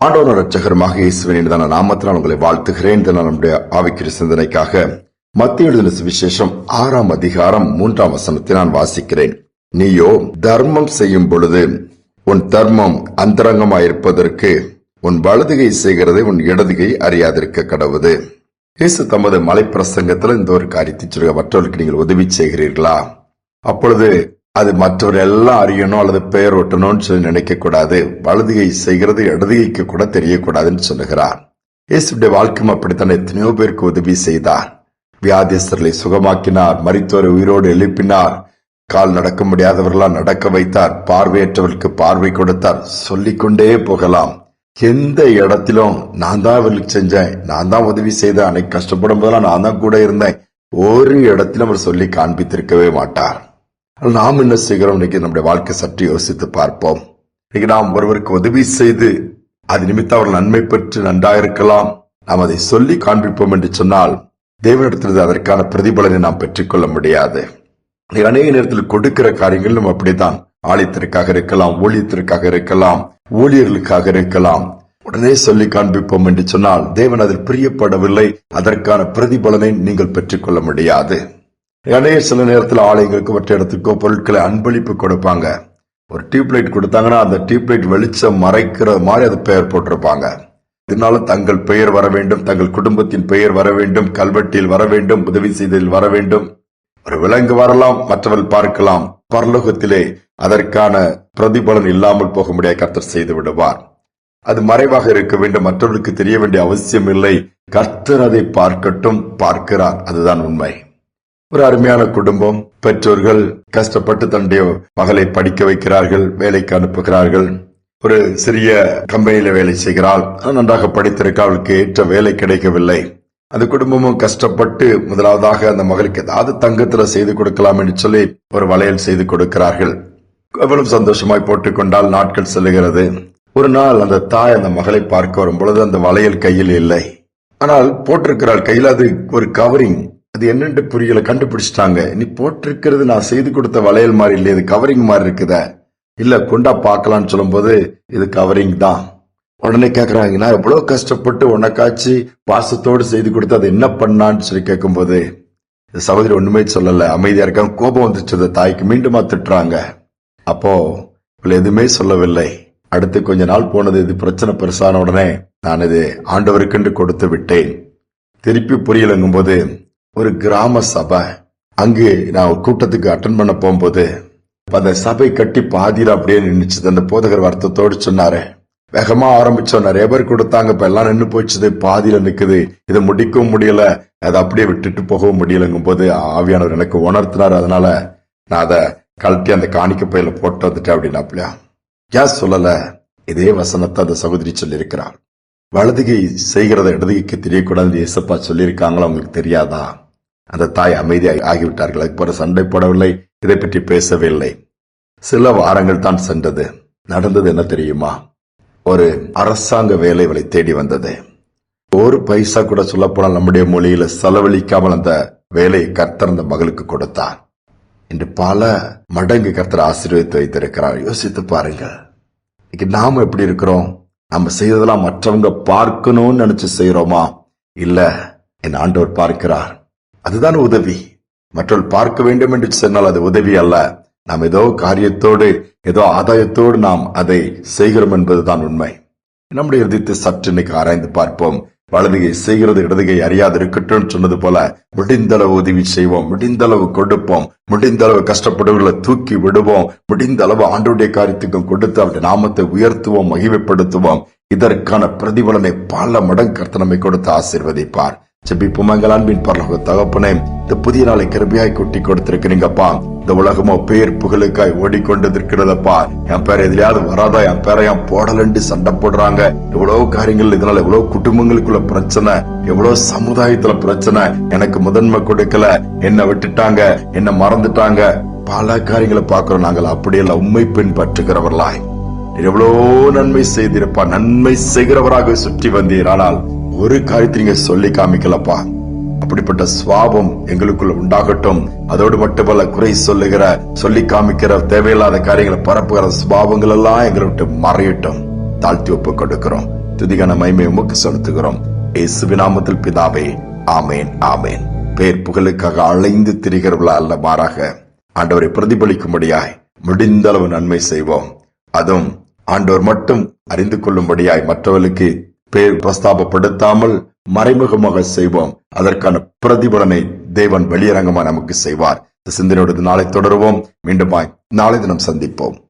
ஆண்டவர் ரட்சகரமாக இயேசுவின் தான நாமத்தினால் உங்களை வாழ்த்துகிறேன். இந்த நம்முடைய ஆவிக்கிற சிந்தனைக்காக மத்திய எழுதின சுவிசேஷம் ஆறாம் அதிகாரம் மூன்றாம் வசனத்தை நான் வாசிக்கிறேன். நீயோ தர்மம் செய்யும் பொழுது உன் தர்மம் அந்தரங்கமாயிருப்பதற்கு உன் வலதுகை செய்கிறதை உன் இடதுகை அறியாதிருக்க கடவுது. இயேசு தமது மலை பிரசங்கத்தில் இந்த ஒரு காரியத்தை சொல்ல மற்றவர்களுக்கு நீங்கள் உதவி செய்கிறீர்களா? அப்பொழுது அது மற்றவர் எல்லாம் அறியணும் அல்லது பெயர் ஒட்டணும்னு சொல்லி நினைக்க கூடாது வலதுகை செய்கிறது இடதுகைக்கு கூட தெரியக்கூடாதுன்னு சொல்லுகிறார் இயேசுடைய வாழ்க்கையும் அப்படித்தான் எத்தனையோ பேருக்கு உதவி செய்தார் வியாதிஸ்தர்களை சுகமாக்கினார் மரித்தோரை உயிரோடு எழுப்பினார் கால் நடக்க முடியாதவர்களா நடக்க வைத்தார் பார்வையற்றவர்களுக்கு பார்வை கொடுத்தார் சொல்லிக்கொண்டே போகலாம். எந்த இடத்திலும் நான் தான் அவர்களுக்கு செஞ்சேன் நான் தான் உதவி செய்தேன் அன்னைக்கு கஷ்டப்படும் போதெல்லாம் நான் தான் கூட இருந்தேன். ஒரு இடத்திலும் அவர் சொல்லி காண்பித்திருக்கவே மாட்டார். நாம் என்ன செய்கிறோம்? இன்னைக்கு நம்முடைய வாழ்க்கை சற்று யோசித்து பார்ப்போம். இன்னைக்கு நாம் ஒருவருக்கு உதவி செய்து அது நிமித்தம் அவர் நன்மை பெற்று நன்றாக இருக்கலாம். நாம் அதை சொல்லி காண்பிப்போம் என்று சொன்னால் தேவனிடத்திலிருந்து அதற்கான பிரதிபலனை நாம் பெற்றுக்கொள்ள முடியாது. அநேக நேரத்தில் கொடுக்கிற காரியங்களும் அப்படித்தான். ஆலயத்திற்காக இருக்கலாம் ஊழியத்திற்காக இருக்கலாம் ஊழியர்களுக்காக இருக்கலாம். உடனே சொல்லி காண்பிப்போம் என்று சொன்னால் தேவன் அதில் பிரியப்படவில்லை. அதற்கான பிரதிபலனை நீங்கள் பெற்றுக்கொள்ள முடியாது. இடையே சில நேரத்தில் ஆலயங்களுக்கு மற்ற இடத்துக்கோ பொருட்களை அன்பளிப்பு கொடுப்பாங்க. ஒரு டியூப்லைட் கொடுத்தாங்கன்னா அந்த டியூப்லைட் வெளிச்சம் மறைக்கிற மாதிரி அது பெயர் போட்டிருப்பாங்க. இதனால தங்கள் பெயர் வர வேண்டும் தங்கள் குடும்பத்தின் பெயர் வர வேண்டும் கல்வெட்டில் வர வேண்டும் உதவி செய்ததில் வர வேண்டும். ஒரு விலங்கு வரலாம் மற்றவர்கள் பார்க்கலாம். பரலோகத்திலே அதற்கான பிரதிபலன் இல்லாமல் போக முடியாது கர்த்தர் செய்து விடுவார். அது மறைவாக இருக்க வேண்டும் மற்றவர்களுக்கு தெரிய வேண்டிய அவசியம் இல்லை. கர்த்தர் அதை பார்க்கட்டும் பார்க்கிறார். அதுதான் உண்மை. ஒரு அருமையான குடும்பம் பெற்றோர்கள் கஷ்டப்பட்டு தன்னுடைய மகளை படிக்க வைக்கிறார்கள் வேலைக்கு அனுப்புகிறார்கள். ஒரு சிறிய கம்பெனியில வேலை செய்கிறாள். நன்றாக படித்திருக்க அவளுக்கு ஏற்ற வேலை கிடைக்கவில்லை. அந்த குடும்பமும் கஷ்டப்பட்டு முதலாவதாக அந்த மகளுக்கு ஏதாவது தங்கத்துல செய்து கொடுக்கலாம் என்று சொல்லி ஒரு வளையல் செய்து கொடுக்கிறார்கள். எவ்வளவு சந்தோஷமாய் போட்டுக்கொண்டால் நாட்கள் செல்லுகிறது. ஒரு நாள் அந்த தாய் அந்த மகளை பார்க்க வரும் பொழுது அந்த வளையல் கையில் இல்லை. ஆனால் போட்டிருக்கிறாள். கையில் அது ஒரு கவரிங் அது என்னென்று புரியல கண்டுபிடிச்சிட்டாங்க. நீ போட்டிருக்கிறது நான் செய்து கொடுத்த வளையல் மாதிரி இல்லை இது கவரிங் மாதிரி இருக்குதா. இல்ல கொண்டா பார்க்கலான்னு சொல்லும்போது இது கவரிங் தான். உடனே கேட்குறாங்க நான் எவ்வளோ கஷ்டப்பட்டு உனக்காச்சு பாசத்தோடு செய்து கொடுத்து அதை என்ன பண்ணான்னு சொல்லி கேட்கும்போது இந்த சகோதரி ஒன்றுமே சொல்லலை. அமைதியாக இருக்காங்க. கோபம் வந்துச்சு தாய்க்கு மீண்டுமா திட்டுறாங்க. அப்போ இவள் எதுவுமே சொல்லவில்லை. அடுத்து கொஞ்ச நாள் போனது இது பிரச்சனை பெருசான உடனே நான் இது ஆண்டவருக்கென்று கொடுத்து விட்டேன். திருப்பி புரியலங்கும் போது ஒரு கிராம சபை. அங்கு நான் ஒரு கூட்டத்துக்கு அட்டன் பண்ண போகும்போது அந்த சபை கட்டி பாதியில அப்படியே நின்றுச்சு அந்த போதகர் வருத்தத்தோடு சொன்னாரு வேகமா ஆரம்பிச்சோம். நிறைய பேர் கொடுத்தாங்க. இப்ப எல்லாம் நின்னு போச்சுது பாதியில நிக்குது. இதை முடிக்கவும் முடியல. அதை அப்படியே விட்டுட்டு போகவும் முடியலங்கும் போது ஆவியானவர் எனக்கு உணர்த்தினார். அதனால நான் அதை கழட்டி அந்த காணிக்க பையில போட்டு வந்துட்டேன் அப்படின்னாப்லையா ஏன் சொல்லல இதே வசனத்தை அந்த சகோதரி சொல்லியிருக்கிறார் வலதுகை செய்கிறத இடதுகைக்கு தெரியக்கூடாது ஏசப்பா சொல்லியிருக்காங்களா அவங்களுக்கு தெரியாதா? அந்த தாய் அமைதியாகி ஆகிவிட்டார்கள். அதுக்கு பிறகு சண்டை போடவில்லை இதை பற்றி பேசவில்லை. சில வாரங்கள் தான் சென்றது. நடந்தது என்ன தெரியுமா? ஒரு அரசாங்க வேலை இவளை தேடி வந்தது. ஒரு பைசா கூட சொல்லப்போனால் நம்முடைய மொழியில செலவழிக்காமல் அந்த வேலையை கர்த்தர் அந்த மகளுக்கு கொடுத்தார். இன்று பல மடங்கு கர்த்தர் ஆசீர்வதித்து வைத்திருக்கிறார். யோசித்து பாருங்கள். இன்னைக்கு நாம எப்படி இருக்கிறோம்? நம்ம செய்ததெல்லாம் மற்றவங்க பார்க்கணும்னு நினைச்சு செய்யறோமா இல்ல என் ஆண்டவர் பார்க்கிறார். அதுதான் உதவி. மற்றவர்கள் பார்க்க வேண்டும் என்று சொன்னால் அது உதவி அல்ல. நாம் ஏதோ காரியத்தோடு ஏதோ ஆதாயத்தோடு நாம் அதை செய்கிறோம் என்பதுதான் உண்மை. நம்முடைய இதயத்தை சற்று இன்னைக்கு ஆராய்ந்து பார்ப்போம். வலதுகை செய்கிறது இடதுகை அறியாது இருக்கட்டும் சொன்னது போல முடிந்தளவு உதவி செய்வோம் முடிந்தளவு கொடுப்போம் முடிந்தளவு கஷ்டப்படுவர்களை தூக்கி விடுவோம் முடிந்த அளவு ஆண்டுடைய காரியத்துக்கும் கொடுத்து அவருடைய நாமத்தை உயர்த்துவோம் மகிமைப்படுத்துவோம். இதற்கான பிரதிபலனை பல மடங்கு கர்த்தனமை கொடுத்து ஆசிர்வதிப்பார். ஜெபிப்போம் அன்பின் பரலோக தகப்பனே இந்த புதிய நாளை கருமையாய் கொட்டி கொடுத்திருக்கிறீங்கப்பா. இந்த உலகமோ பேர் புகழுக்காய் ஓடிக்கொண்டிருக்கிறதப்பா. என் பேர் எதிலையாவது வராதா என் பேரை என் போடலண்டு சண்டை போடுறாங்க. எவ்வளவு காரியங்கள் இதனால எவ்வளவு குடும்பங்களுக்குள்ள பிரச்சனை எவ்வளவு சமுதாயத்துல பிரச்சனை. எனக்கு முதன்மை கொடுக்கல என்ன விட்டுட்டாங்க என்ன மறந்துட்டாங்க. பல காரியங்களை பார்க்கிறோம் நாங்கள் அப்படியெல்லாம் உண்மை பின்பற்றுகிறவர்களாய். எவ்வளோ நன்மை செய்திருப்பா நன்மை செய்கிறவராக சுற்றி வந்தீர். ஆனால் ஒரு காரியத்தை நீங்க சொல்லி காமிக்கலப்பா. அப்படிப்பட்ட சுவாபம் எங்களுக்குள்ள உண்டாகட்டும். அதோடு மட்டுமல்ல குறை சொல்லுகிற சொல்லி காமிக்கிற தேவையில்லாத காரியங்களை பரப்புகிற சுவாபங்கள் எல்லாம் எங்களை விட்டு மறையட்டும் தாழ்த்தி ஒப்பு கொடுக்கிறோம். துதிகன மைமை உமக்கு செலுத்துகிறோம். இயேசுவின் நாமத்தில் பிதாவே ஆமேன் ஆமேன். பேர் புகழுக்காக அலைந்து திரிகிறவர்களா அல்ல மாறாக ஆண்டவரை பிரதிபலிக்கும்படியாய் முடிந்த அளவு நன்மை செய்வோம். அதுவும் ஆண்டவர் மட்டும் அறிந்து கொள்ளும்படியாய் மற்றவர்களுக்கு பேர் பிரஸ்தாபப்படுத்தாமல் மறைமுகமாக செய்வோம். அதற்கான பிரதிபலனை தேவன் வெளியரங்கமா நமக்கு செய்வார். இந்த சிந்தனையோடு நாளை தொடருவோம். மீண்டுமாய் நாளை தினம் சந்திப்போம்.